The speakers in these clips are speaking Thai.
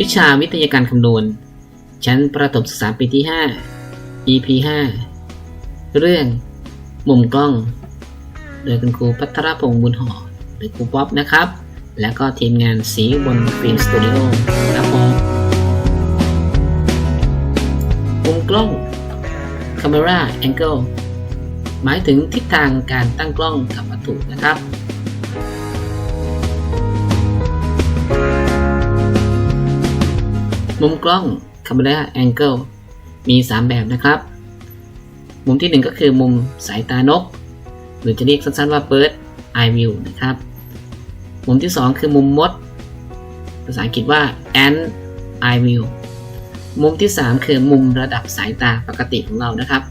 วิชาวิทยาการคำนวณ ชั้นประถมศึกษาปีที่ 5 EP 5 เรื่อง มุมกล้อง โดยคุณครูพัทรพงษ์บุญหอหรือครูป๊อปนะครับ แล้วก็ทีมงานสีบนฟิล์มสตูดิโอครับผมมุมกล้อง Camera Angle หมายถึงทิศทางการตั้งกล้องกับวัตถุนะครับ มุมกล้อง Camera Angle มี 3 แบบนะครับ มุมที่ 1 ก็คือมุมสายตานก หรือจะเรียกสั้นๆว่า Bird Eye View นะครับ มุมที่ 2 คือมุมมด ภาษาอังกฤษว่า Ant Eye View มุมที่ 3 คือมุมระดับสายตาปกติของเรานะครับ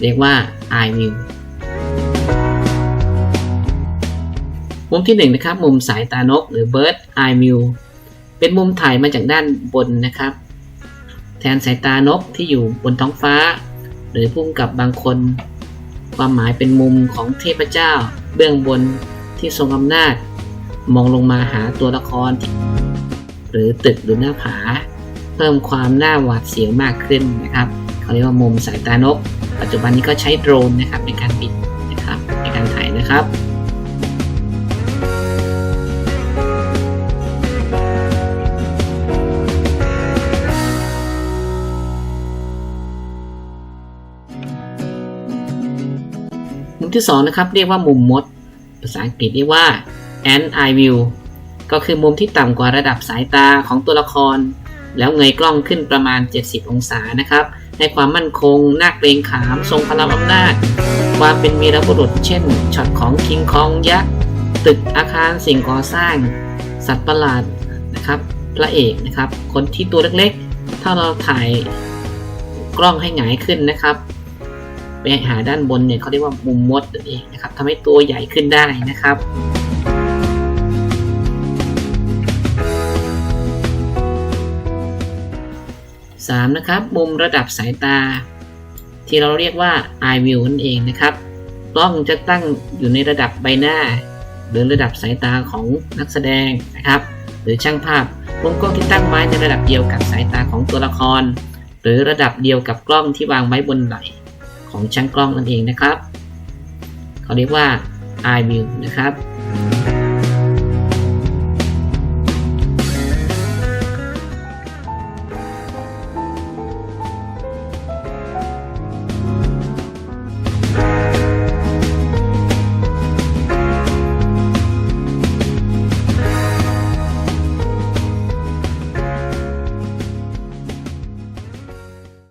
เรียกว่า Eye View มุมที่1นะครับ มุมสายตานก หรือ Bird Eye View เป็นมุมถ่ายมาจากด้านบนนะครับ แทนสายตานกที่อยู่บนท้องฟ้า หรือพุ่งกับบางคน ความหมายเป็นมุมของเทพเจ้า เบื้องบนที่ทรงอำนาจ มองลงมาหาตัวละคร หรือตึกหรือหน้าผา เพิ่มความน่าหวาดเสียวมากขึ้นนะครับเขาเรียกว่ามุมสายตานก ปัจจุบันนี้ก็ใช้โดรนนะครับในการบินนะครับในการถ่ายนะครับ ที่2นะครับเรียกว่ามุมมด ภาษาอังกฤษเรียกว่า ant eye view ก็คือมุมที่ต่ำกว่าระดับสายตาของตัวละคร แล้วเงยกล้องขึ้นประมาณ 70 องศานะครับให้ความมั่นคงน่าเกรงขาม ทรงพลังอำนาจ ความเป็นวีรบุรุษเช่นช็อตของคิงคองยักษ์ตึกอาคารสิ่งก่อสร้าง สัตว์ประหลาดนะครับพระเอกนะครับ คนที่ตัวเล็กๆ ถ้าเราถ่ายกล้องให้หงายขึ้นนะครับ ไปหาด้านบนเนี่ยเขาเรียกว่ามุมมดนั่นเองนะครับทำให้ตัวใหญ่ขึ้นได้นะครับ 3. นะครับมุมระดับสายตา ที่เราเรียกว่า eye view นั่นเองนะครับกล้องจะตั้งอยู่ในระดับใบหน้า หรือระดับสายตาของนักแสดงนะครับ หรือช่างภาพมุมกล้องที่ตั้งไว้ในระดับเดียวกับสายตาของตัวละคร หรือระดับเดียวกับกล้องที่วางไว้บนไหล่ ของช่างกล้องนั่นเองนะครับ เขาเรียกว่า eye view นะครับ